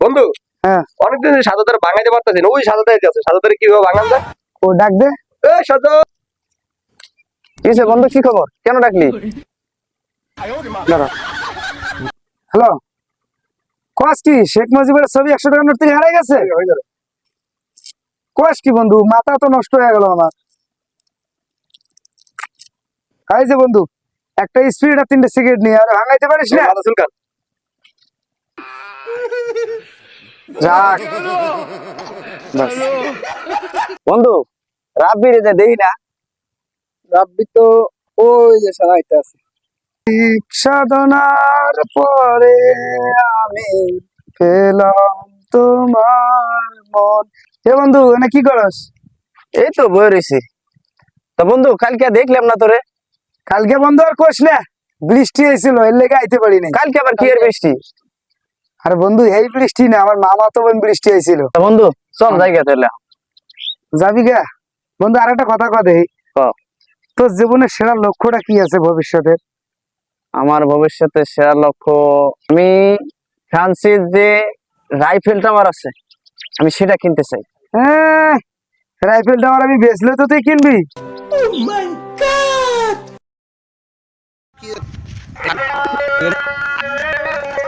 বন্ধু হ্যাঁ। অনেকদিন সাজাদার বাঙাইতে পারতেছি ওই সাজাদার আছে সাজাদার কীভাবে বাঙান যায়? ও ডাক দে। এ সাজা কিসে বন্ধু কি খবর? কেন ডাকলি? হ্যালো? কস কি? শেখ মুজিবের ছবি একশো টাকা নোট থেকে হারাই গেছে? কোয়াস কি বন্ধু? মাথা তো নষ্ট হয়ে গেল আমার। এই যে বন্ধু একটা স্পিড আর তিনটে সিগারেট নিয়ে আর ভাঙাইতে পারিস না মাথা চুলকান যাক। বন্ধু রাব্বি রে দেখি না রাব্বি তো ওই যে সারাইতে আছে। সাধনার পরে আমি পেলাম তোমার মন। এ বন্ধু এনে কি করস? এই তো বই রয়েছি তা বন্ধু কালকে দেখলাম না তোরে। কালকে বন্ধু আর কোষ না। বৃষ্টি হয়েছিল এর লেগে আইতে পারিনি। কালকে আবার কি এর বৃষ্টি? আর বন্ধু এই বৃষ্টি না আমার মামা তো বোন বৃষ্টি হয়েছিল বন্ধু চল জায়গা তাহলে। যাবি গা? বন্ধু আর একটা কথা কথা। তোর জীবনের সেরা লক্ষ্যটা কি আছে ভবিষ্যতে? আমার ভবিষ্যতে সেরা লক্ষ্য আমি ফ্রান্সির যে রাইফেলটা আমার আছে আমি সেটা কিনতে চাই। হ্যাঁ রাইফেলটা আমার আমি বেচলে তো তুই কিনবি। এইখান